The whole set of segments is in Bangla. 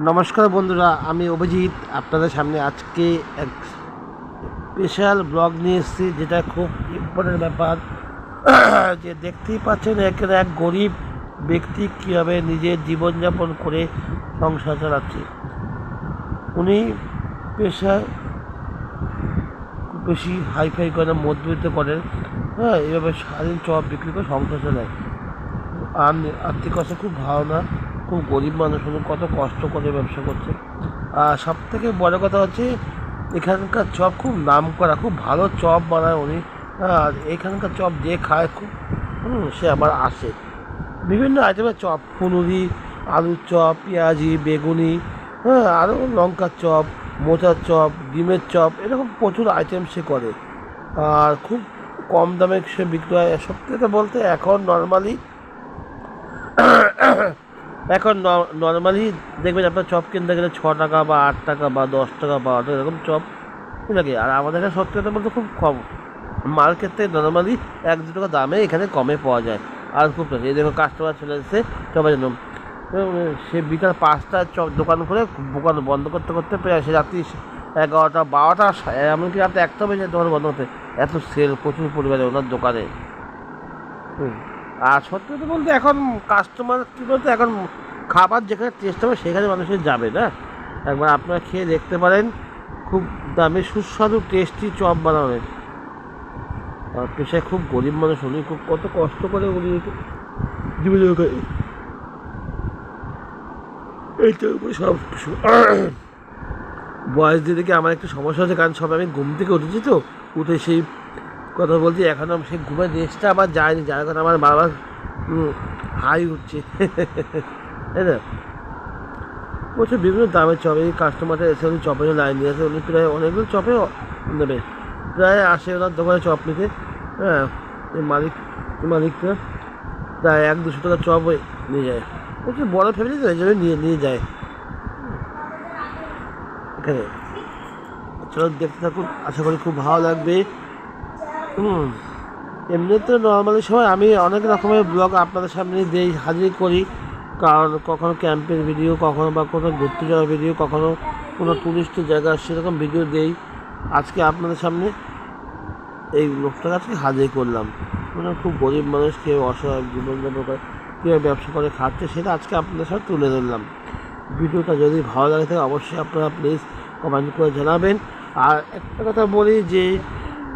নমস্কার বন্ধুরা, আমি অভিজিৎ। আপনাদের সামনে আজকে এক স্পেশাল ব্লগ নিয়ে এসেছি, যেটা খুব ইম্পর্টেন্ট ব্যাপার। যে দেখতেই পাচ্ছেন, একের এক গরিব ব্যক্তি কীভাবে নিজের জীবনযাপন করে সংসার চালাচ্ছে। উনি পেশায় খুব বেশি হাইফাই করে মধ্যবিত্ত করেন হ্যাঁ এভাবে সারাদিন চপ বিক্রি করে সংসার চালায়। আর আর্থিক অবস্থা খুব ভালো না। খুব গরিব মানুষ উনি কত কষ্ট করে ব্যবসা করছে। আর সব থেকে বড় কথা হচ্ছে এখানকার চপ খুব নাম করা খুব ভালো চপ বানায় উনি। আর এখানকার চপ যে খায় খুব হুম, সে আবার আসে। বিভিন্ন আইটেমের চপ ফুনুরি আলুর চপ পেঁয়াজি বেগুনি হ্যাঁ আরও লঙ্কার চপ মোচার চপ ডিমের চপ এরকম প্রচুর আইটেম সে করে। আর খুব কম দামে সে বিক্রি হয় সত্যি কথা বলতে এখন নর্মালি এখন নর্মালি দেখবেন আপনার চপ কিনতে গেলে ছ টাকা বা আট টাকা বা দশ টাকা বা আট এরকম চপ লাগে। আর আমাদের এখানে সত্যি কথা বলতে খুব কম। মার্কেট থেকে নর্মালি এক দু টাকা দামে এখানে কমে পাওয়া যায়। আর খুব এই দেখো কাস্টমার চলে এসেছে চপের জন্য। সে বিকাল পাঁচটা চপ দোকান করে দোকান বন্ধ করতে করতে প্রায় সে রাত্রি এগারোটা বারোটা এমনকি রাতে একটা বেজে দোকান বন্ধ করতে। এত সেল প্রচুর পরিমাণে ওনার দোকানে। হুম। আর সত্যি কথা বলতে এখন কাস্টমার কী বলতে, এখন খাবার যেখানে টেস্ট হবে সেখানে মানুষের যাবে, না? একবার আপনারা খেয়ে দেখতে পারেন, খুব দামি, সুস্বাদু টেস্টি চপ বানাবেন। আর পেশায় খুব গরিব মানুষ, উনি খুব কত কষ্ট করে উনি জীবন এইটার উপরে সব বয়স দিয়ে দেখে আমার একটু সমস্যা হচ্ছে, কারণ সব আমি ঘুম থেকে উঠেছি তো, উঠে সেই কথা বলছি এখনও সেই ঘুমের রেস্টটা আমার যায়নি যার কারণে আমার বারবার হাই উঠছে। তাই না? প্রচুর বিভিন্ন দামের চপ কাস্টমারটা এসে উনি চপের লাইন নিয়ে আসে, উনি প্রায় অনেকগুলো চপে নেবে। প্রায় আসে ওনার দোকানে চপ নিতে হ্যাঁ মালিক, মালিকটা প্রায় এক দুশো টাকা চপ নিয়ে যায়। প্রচুর বড়ো ফ্যামিলি তো, এই জন্য নিয়ে নিয়ে যায়। এখানে। চলো দেখতে থাকুন, আশা করি খুব ভালো লাগবে। হুম। এমনিতে নর্মালি সময় আমি অনেক রকমের ব্লগ আপনাদের সামনে দেই, হাজির করি। কারণ কখনো ক্যাম্পের ভিডিও কখনো বা কোনো ঘুরতে যাওয়ার ভিডিও কখনো কোনো টুরিস্ট জায়গা, সেরকম ভিডিও দেই। আজকে আপনাদের সামনে এই লোকটাকে আজকে হাজির করলাম। মানে খুব গরিব মানুষ, কেউ অসহায়, জীবনযাপন করে, কেউ ব্যবসা করে খাচ্ছে, সেটা আজকে আপনাদের সাথে তুলে ধরলাম। ভিডিওটা যদি ভালো লাগে থাকে অবশ্যই আপনারা প্লিজ কমেন্ট করে জানাবেন। আর একটা কথা বলি যে,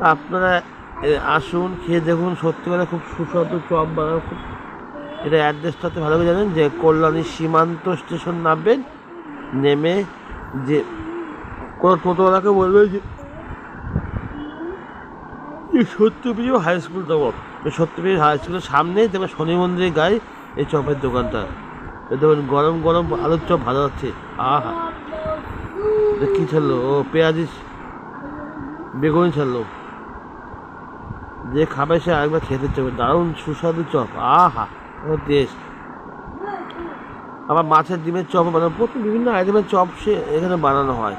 আপনারা আসুন, খেয়ে দেখুন, সত্যি করে খুব সুস্বাদু চপ বানানো, খুব এটা অ্যাড্রেসটাতে ভালো করে জানেন যে কল্যাণী সীমান্ত স্টেশন নামবেন, নেমে যে কোনো টোটোওয়ালাকে বলবে যে সত্যপ্রিয় হাই স্কুল এই সত্যপ্রিয় হাই স্কুলের সামনেই দেখবেন শনি মন্দিরের গায়ে এই চপের দোকানটা। দেখুন, গরম গরম আলুর চপ ভালো হচ্ছে। আহা! কী ছাড়লো? ও পেঁয়াজি বেগুনি ছাড়লো। যে খাবে সে আরেকবার খেতে চাবে দারুণ সুস্বাদু চপ। আহা ও টেস্ট। আবার মাছের ডিমের চপ বানানো প্রচুর বিভিন্ন আইটেমের চপ সে এখানে বানানো হয়।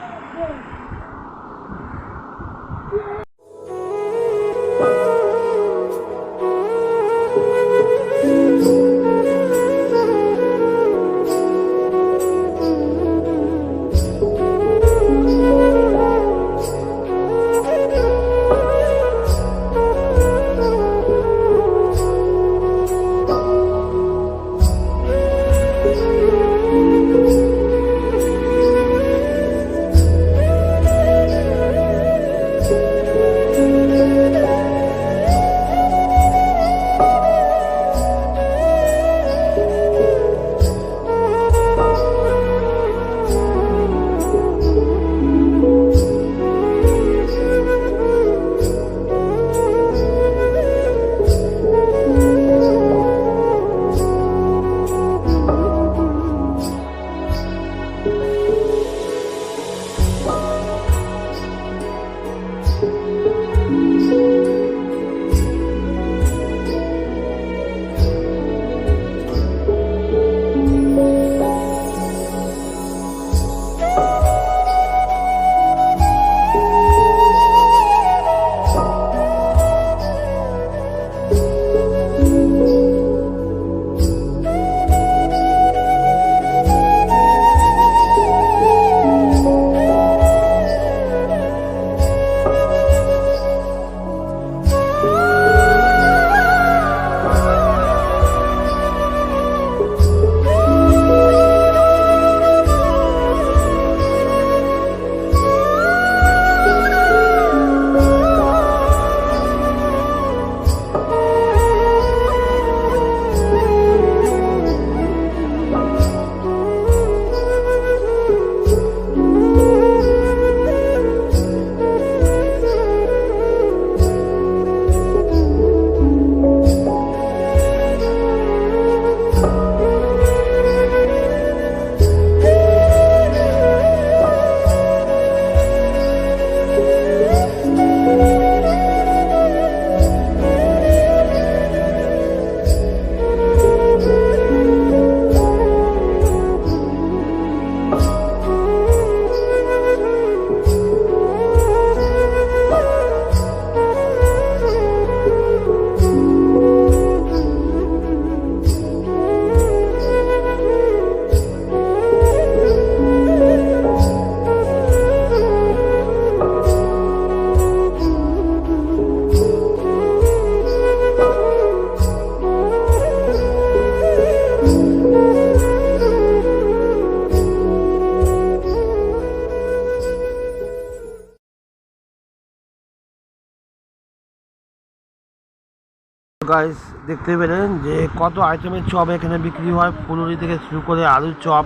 গাইস দেখতে পেলেন যে কত আইটেমের চপ এখানে বিক্রি হয়। ফুলুরি থেকে শুরু করে আলুর চপ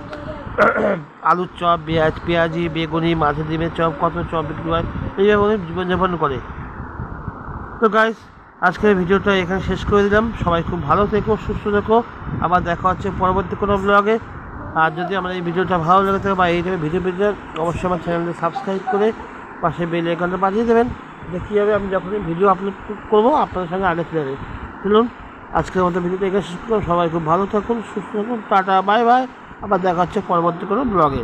আলুর চপ, পেঁয়াজ, পেঁয়াজি, বেগুনি, মাছের ডিমের চপ, কত চপ বিক্রি হয়, এইভাবে জীবনযাপন করে। তো গাইস আজকের ভিডিওটা এখানে শেষ করে দিলাম। সবাই খুব ভালো থেকো, সুস্থ থেকো। আবার দেখা হচ্ছে পরবর্তী কোনো ব্লগে আর যদি আমার এই ভিডিওটা ভালো লেগে থাকে বা এই টাইপের ভিডিও পেতে অবশ্যই আমার চ্যানেলটা সাবস্ক্রাইব করে পাশে বেল আইকনটা বাজিয়ে দেবেন। যে কীভাবে আমি যখনই ভিডিও আপলোড করব, আপনাদের সঙ্গে আগে চলে চলুন আজকের মতো ভিডিওটা এখানে শেষ করলাম। সবাই খুব ভালো থাকুন, সুস্থ থাকুন। Tata, bye bye. আবার দেখা হচ্ছে পরবর্তী কোনো ব্লগে।